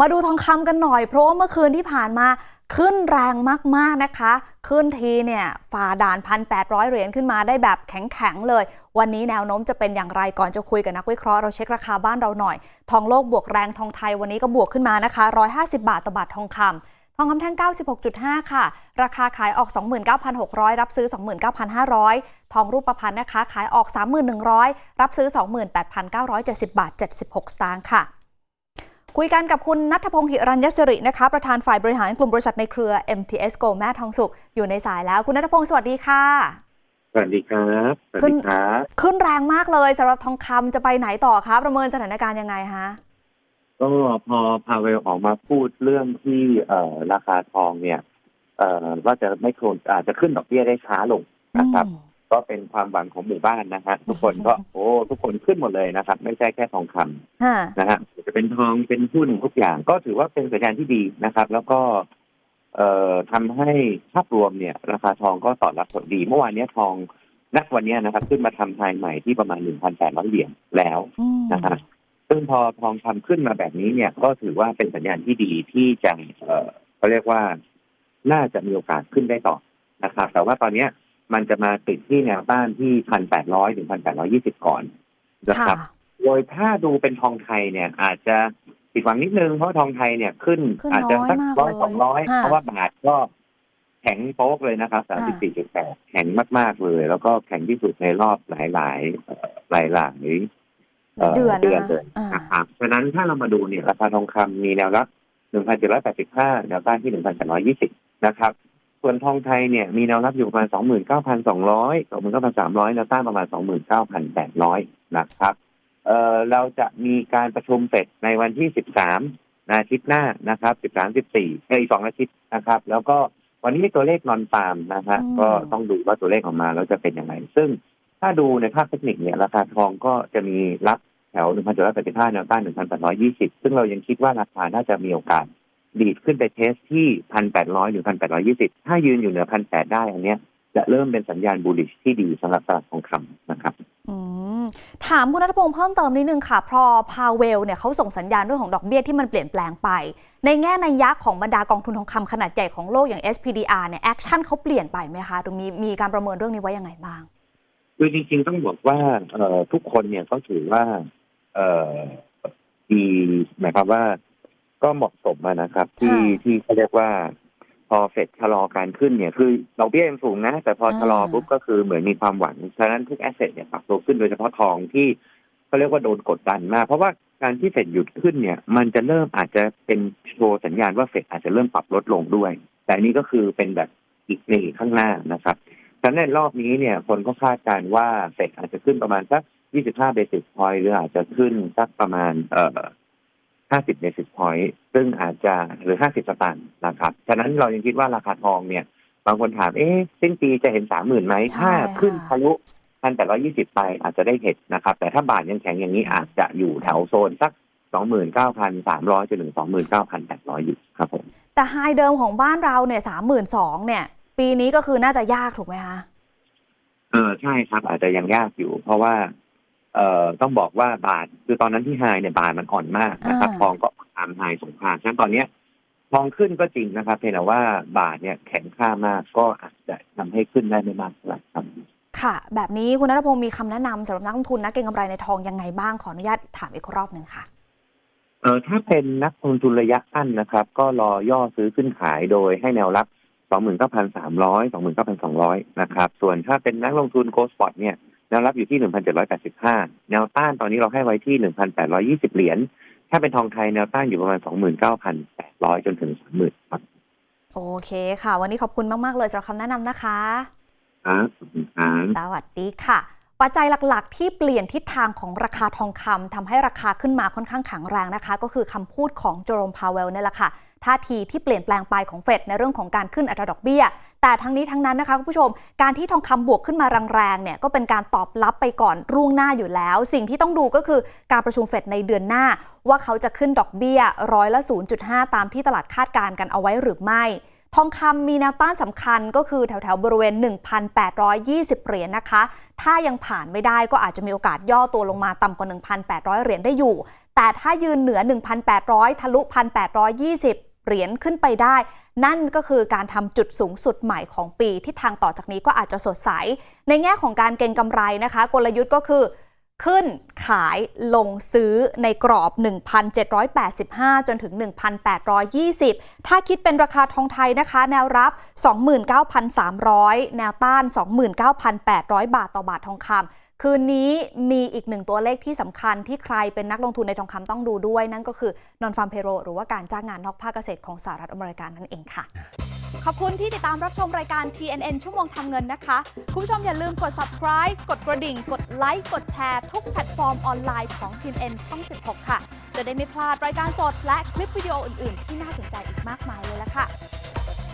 มาดูทองคำกันหน่อยเพราะว่าเมื่อคืนที่ผ่านมาขึ้นแรงมาก ๆ นะคะ ขึ้นทีเนี่ยฝ่าด่าน 1,800 เหรียญขึ้นมาได้แบบแข็ง ๆ เลย วันนี้แนวโน้มจะเป็นอย่างไรก่อนจะคุยกับนักวิเคราะห์เราเช็คราคาบ้านเราหน่อย ทองโลกบวกแรงทองไทยวันนี้ก็บวกขึ้นมานะคะ 150 บาทต่อบาททองคำทองคำแท่ง 96.5 ค่ะ ราคาขายออก 29,600 รับซื้อ 29,500 ทองรูปพรรณนะคะ ขายออก31,100 รับซื้อ 28,970 บาท 76 สตางค์ค่ะ คุยกันกับคุณนัทพงศ์หิรัญยศิรินะคะ ประธานฝ่ายบริหารกลุ่มบริษัทในเครือ MTS Go แม่ทองสุข อยู่ในสายแล้ว คุณนัทพงศ์สวัสดีค่ะ สวัสดีครับสวัสขึ้นดีครับขึ้นแรงมากเลยสำหรับทองคำจะไปไหนต่อคะประเมินสถานการณ์ยังไงคะก็พอพาเวลออกมาพูดเรื่องที่เอ่อราคาทองเนี่ย เอ่อว่าจะไม่ควรอาจจะขึ้นดอกเบี้ยได้ช้าลงนะครับอืม ก็เป็นความหวังของหมู่บ้านนะฮะทุกคนก็โอ้ทุกคนขึ้นหมดเลยนะครับ ไม่ใช่แค่ทองคำฮะนะฮะจะเป็นทองเป็นหุ้นทุกอย่าง ก็ถือว่าเป็นสัญญาณที่ดีนะครับ แล้วก็ เอ่อทำให้ภาพรวมเนี่ย ราคาทองก็ตอบรับผลดี เมื่อวานเนี้ยทองณวันเนี้ยนะครับ ขึ้นมาทำไฮใหม่ที่ประมาณ1,800เหรียญแล้ว อืม นะครับซึ่งพอทองคำขึ้นมาแบบนี้เนี่ยก็ถือว่าเป็นสัญญาณที่ดีที่จะเอ่อเขาเรียกว่า น่าจะมีโอกาสขึ้นได้ต่อนะครับ แต่ว่าตอนเนี้ย มันจะมาติดที่แนวต้านที่พันแปดร้อยถึงพันแปดร้อยี่สิบก่อนนะค่ะครับ โดยถ้าดูเป็นทองไทยเนี่ยอาจจะผิดหวังนิดนึงเพราะทองไทยเนี่ยขึ้นขึ้นอาจจะสักน้ร้ออยยมากสองร้อยเลยเพราะว่าบาทก็แข็งโป๊กเลยนะครับสามสิบสี่จุดแปดแข็งมาก ๆ เลย แล้วก็แข็งที่สุดในรอบหลายๆเอ่อหลายๆเดือนเดือนนะเลยอ่านะครับฉะนั้นถ้าเรามาดูเนี่ยราคาทองคำมีแนวรับ1,785แนวต้านที่1,820นะครับ ส่วนทองไทยเนี่ยมีแนวรับอยู่ประมาณ 29,200 29,300แนวต้านประมาณ 29,800 นะครับ เอ่อเราจะมีการประชุมเสร็จในวันที่ 13อาทิตย์หน้านะครับ 13 14เอ้ยอีกสองอาทิตย์นะครับ แล้วก็วันนี้มีตัวเลขนอนตามนะฮะอืมก็ต้องดูว่าตัวเลขออกมาแล้วจะเป็นยังไง ซึ่งถ้าดูในภาพเทคนิคเนี่ยราคาทองก็จะมีรับแถว 1,785แนวต้าน 1,820 ซึ่งเรายังคิดว่าราคาน่าจะมีโอกาส ดีดขึ้นไปเทสที่1,800หรือ1,820ถ้ายืนอยู่เหนือ1,800ได้อันเนี้ยจะเริ่มเป็นสัญญาณบูลลิชที่ดีสำหรับตลาดทองคำนะครับอืมถามคุณนัทพงศ์เพิ่มเติมนิดนึงค่ะ พอพาเวลเนี่ยเขาส่งสัญญาณเรื่องของดอกเบี้ยที่มันเปลี่ยนแปลงไป ในแง่ในยยักษ์ของบรรดากองทุนทองคำขนาดใหญ่ของโลกอย่าง SPDR เนี่ยแอคชั่นเขาเปลี่ยนไปไหมคะหรือมีมีการประเมินเรื่องนี้ไว้ยังไงบ้างคือจริงๆต้องบอกว่าเอ่อทุกคนเนี่ยก็ถือว่าเอ่อดีหมายความว่า ก็เหมาะสมอะนะครับ ที่ค่ะที่เขาเรียกว่า พอเฟดชะลอการขึ้นเนี่ย คือดอกเบี้ยยังสูงนะ แต่พอชะลอปุ๊บก็คือเหมือนมีความหวัง ฉะนั้นทุกแอสเซทเนี่ยปรับตัวขึ้นโดยเฉพาะทองที่เขาเรียกว่าโดนกดดันมาก เพราะว่าการที่เฟดหยุดขึ้นเนี่ย มันจะเริ่มอาจจะเป็นโชว์สัญญาณว่าเฟดอาจจะเริ่มปรับลดลงด้วย แต่อันนี้ก็คือเป็นแบบอีกในข้างหน้านะครับฉะนั้นในรอบนี้เนี่ย คนก็คาดการณ์ว่าเฟดอาจจะขึ้นประมาณสัก 25 เบสิสพอยต์หรืออาจจะขึ้นสักประมาณ เอ่อ 50เบสิสพอยต์ซึ่งอาจจะหรือ 50 สตางค์นะครับ ฉะนั้นเรายังคิดว่าราคาทองเนี่ย บางคนถาม เอ๊ะ สิ้นปีจะเห็น 30,000ไหมใช่ถ้าขึ้นค่ะทะลุ1,820ไปอาจจะได้เห็นนะครับ แต่ถ้าบาทยังแข็งอย่างนี้อาจจะอยู่แถวโซนสัก29,300จนถึง29,800อยู่ครับผม แต่ไฮเดิมของบ้านเราเนี่ยสามหมื่นสองเนี่ย ปีนี้ก็คือน่าจะยากถูกไหมคะ เออใช่ครับอาจจะยังยากอยู่ เพราะว่า เอ่อต้องบอกว่าบาทคือตอนนั้นที่ไฮเนี่ยบาทมันอ่อนมากนะครับอ่าทองก็ตามไฮสงครามฉะนั้นตอนเนี้ยทองขึ้นก็จริงนะครับเพียงแต่ว่าบาทเนี่ยแข็งค่ามากก็อาจจะทำให้ขึ้นได้ไม่มากเท่าไหร่ครับค่ะ แบบนี้คุณนัทพงศ์มีคำแนะนำสำหรับนักลงทุนนักเก็งกำไรในทองยังไงบ้างขออนุญาตถามอีกรอบหนึ่งค่ะเออถ้าเป็นนักลงทุนระยะสั้นนะครับ ก็รอย่อซื้อขึ้นขายโดยให้แนวรับ29,300 29,200นะครับ ส่วนถ้าเป็นนักลงทุนโกลสปอตเนี่ย แนวรับอยู่ที่ 1,785 แนวต้านตอนนี้เราให้ไว้ที่ 1,820 เหรียญ ถ้าเป็นทองไทยแนวต้านอยู่ประมาณ 29,800 จนถึง 30,000ครับ โอเคค่ะ วันนี้ขอบคุณมาก ๆ เลยสำหรับคำแนะนำนะคะ ครับขอบคุณครับสวัสดีค่ะ ปัจจัยหลัก ๆ ที่เปลี่ยนทิศทางของราคาทองคำทำให้ราคาขึ้นมาค่อนข้างแข็งแรงนะคะ ก็คือคำพูดของโจโรมพาวเวลนี่แหละค่ะท่าทีที่เปลี่ยนแปลงไปของเฟดในเรื่องของการขึ้นอัตราดอกเบี้ย แต่ทั้งนี้ทั้งนั้นนะคะคุณผู้ชม การที่ทองคำบวกขึ้นมาแรงๆเนี่ยก็เป็นการตอบรับไปก่อนร่วงหน้าอยู่แล้ว สิ่งที่ต้องดูก็คือการประชุมเฟดในเดือนหน้า ว่าเขาจะขึ้นดอกเบี้ยร้อยละ 0.5 ตามที่ตลาดคาดการณ์กันเอาไว้หรือไม่ทองคำมีแนวต้านสำคัญก็คือแถวๆบริเวณ 1,820 เหรียญนะคะ ถ้ายังผ่านไม่ได้ก็อาจจะมีโอกาสย่อตัวลงมาต่ำกว่า 1,800 เหรียญได้อยู่ แต่ถ้ายืนเหนือ 1,800 ทะลุ 1,820 เหรียญขึ้นไปได้ นั่นก็คือการทำจุดสูงสุดใหม่ของปีที่ทางต่อจากนี้ก็อาจจะสดใส ในแง่ของการเก็งกำไรนะคะ กลยุทธ์ก็คือขึ้นขายลงซื้อในกรอบ 1,785 จนถึง 1,820 ถ้าคิดเป็นราคาทองไทยนะคะ แนวรับ 29,300 แนวต้าน 29,800 บาทต่อบาททองคำ คืนนี้มีอีกหนึ่งตัวเลขที่สำคัญที่ใครเป็นนักลงทุนในทองคำต้องดูด้วย นั่นก็คือนอนฟาร์มเพโรหรือว่าการจ้างงานนอกภาคเกษตรของสหรัฐอเมริกานั่นเองค่ะ ขอบคุณที่ติดตามรับชมรายการ TNN ชั่วโมงทำเงินนะคะ คุณผู้ชมอย่าลืมกด subscribe กดกระดิ่ง กดไลค์กดแชร์ทุกแพลตฟอร์มออนไลน์ของ TNN ช่อง 16 ค่ะ จะได้ไม่พลาดรายการสดและคลิปวิดีโออื่น ๆ ที่น่าสนใจอีกมากมายเลยละค่ะ